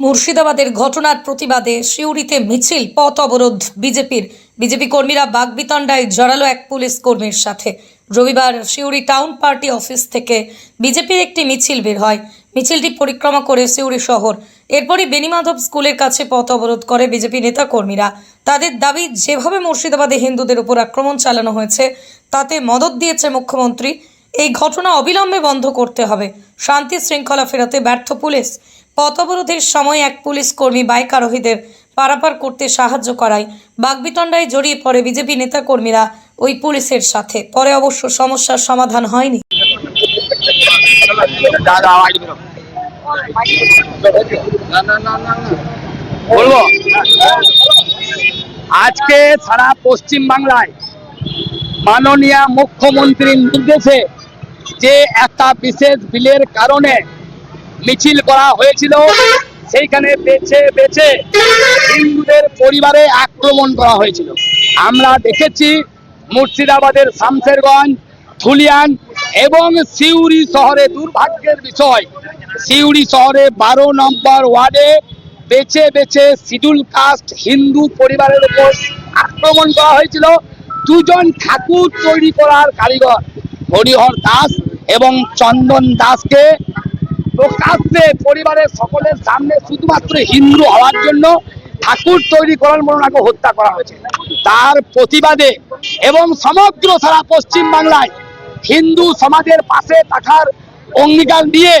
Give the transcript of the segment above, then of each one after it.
মুর্শিদাবাদের ঘটনার প্রতিবাদে শিউরিতে মিছিল, পথ অবরোধ। বিজেপির বিজেপি কর্মীরা বাগবিতণ্ডায় জড়ালো এক পুলিশ কর্মীর সাথে। রবিবার শিউরি টাউন পার্টি অফিস থেকে বিজেপির একটি মিছিল বের হয়। মিছিলটি পরিক্রমা করে সিউড়ি শহর। এরপরই বেনিমাধব স্কুলের কাছে পথ অবরোধ করে বিজেপি নেতা কর্মীরা তাদের দাবি, যেভাবে মুর্শিদাবাদে হিন্দুদের উপর আক্রমণ চালানো হয়েছে, তাতে মদত দিয়েছে মুখ্যমন্ত্রী। এই ঘটনা অবিলম্বে বন্ধ করতে হবে। শান্তি শৃঙ্খলা ফেরাতে ব্যর্থ পুলিশ। পথ অবরোধের সময় এক পুলিশ কর্মী বাইক আরোহীদের পারাপার করতে সাহায্য করায়। বাগবিতণ্ডায় জড়িয়ে পড়ে বিজেপি নেতা কর্মীরা ওই পুলিশের সাথে। পরে অবশ্য সমস্যার সমাধান হয়নি। আজকে সারা পশ্চিম বাংলায় মাননীয় মুখ্যমন্ত্রীর নির্দেশে যে একটা বিশেষ বিলের কারণে মিছিল করা হয়েছিল। সেইখানে বেছে বেছে হিন্দুদের পরিবারে আক্রমণ করা হয়েছিল। আমরা দেখেছি মুর্শিদাবাদের শামশেরগঞ্জ ধুলিয়ান এবং সিউড়ি শহরে দুর্ভাগ্যের বিষয়। সিউড়ি শহরে বারো নম্বর ওয়ার্ডে বেছে বেছে শিডিউল কাস্ট হিন্দু পরিবারের উপর আক্রমণ করা হয়েছিল। দুজন ঠাকুর তৈরি করার কারিগর, হরিহর দাস এবং চন্দন দাসকে প্রকাশ্যে পরিবারের সকলের সামনে শুধুমাত্র হিন্দু হওয়ার জন্য ঠাকুর তৈরি করার মনোনাকে হত্যা করা হয়েছে। তার প্রতিবাদে এবং সমগ্র সারা পশ্চিম বাংলায় হিন্দু সমাজের পাশে থাকার অঙ্গীকার দিয়ে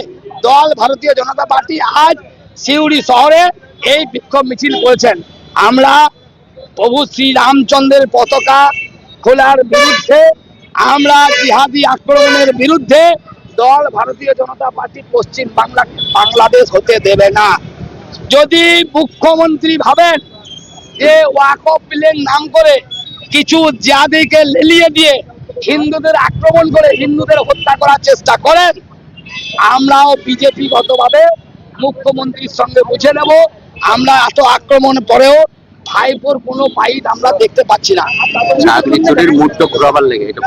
দল, ভারতীয় জনতা পার্টি আজ সিউড়ি শহরে এই বিক্ষোভ মিছিল করেছেন। আমরা প্রভু শ্রী রামচন্দ্রের পতাকা খোলার বিরুদ্ধে, আমরা জিহাদি আক্রমণের বিরুদ্ধে দল ভারতীয় জনতা পার্টি পশ্চিম বাংলা বাংলাদেশ হতে দেবে না। যদি মুখ্যমন্ত্রী ভাবেন যে ওয়াকফ বিলের নাম করে কিছু জিয়াদিকে লেলিয়ে দিয়ে হিন্দুদের আক্রমণ করে হিন্দুদের হত্যা করার চেষ্টা করেন, আমরাও বিজেপি গতভাবে মুখ্যমন্ত্রীর সঙ্গে বুঝে নেব। আমরা এত আক্রমণ পরেও ভাইপোর কোনো বাইট আমরা দেখতে পাচ্ছি না। চাকরি চুরির মুডটা ঘোরাবার লেগে এটা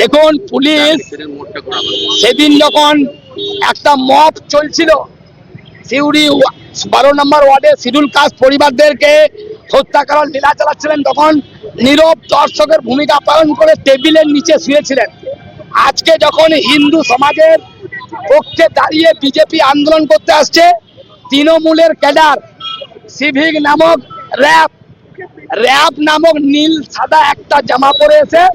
দেখুন পুলিশ। সেদিন যখন একটা মব চলছিল সিউড়ি বারো নম্বর ওয়ার্ডে শিডিউল কাস্ট পরিবারদেরকে হত্যা করার লীলা চালাচ্ছিলেন তখন নীরব দর্শকের ভূমিকা পালন করে টেবিলের নিচে শুয়েছিলেন। আজকে যখন হিন্দু সমাজের পক্ষে দাঁড়িয়ে বিজেপি আন্দোলন করতে আসছে তৃণমূলের ক্যাডার সিভিক নামক র্যাব র্যাব নামক নীল সাদা একটা জামা পরে এসে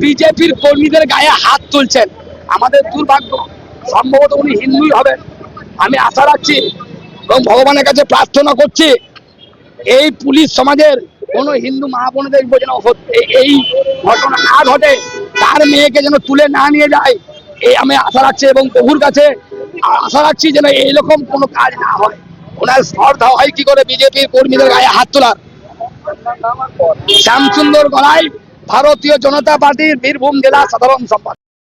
বিজেপির কর্মীদের গায়ে হাত তুলছেন। আমাদের দুর্ভাগ্য, সম্ভবত উনি হিন্দুই হবেন। আমি আশা রাখছি এবং ভগবানের কাছে প্রার্থনা করছি, এই পুলিশ সমাজের কোন হিন্দু মা বোনদের যেন এই- ঘটনা না ঘটে, তার মেয়েকে যেন তুলে না নিয়ে যায় এই আমি আশা রাখছি এবং প্রভুর কাছে আশা রাখছি যেন এইরকম কোনো কাজ না হয়। ওনার স্পর্ধা হয় কি করে? বিজেপির কর্মীদের গায়ে হাত তোলার। শ্যামসুন্দর গলায় ভারতীয় জনতা পার্টির বীরভূম জেলা সাধারণ সম্পাদক।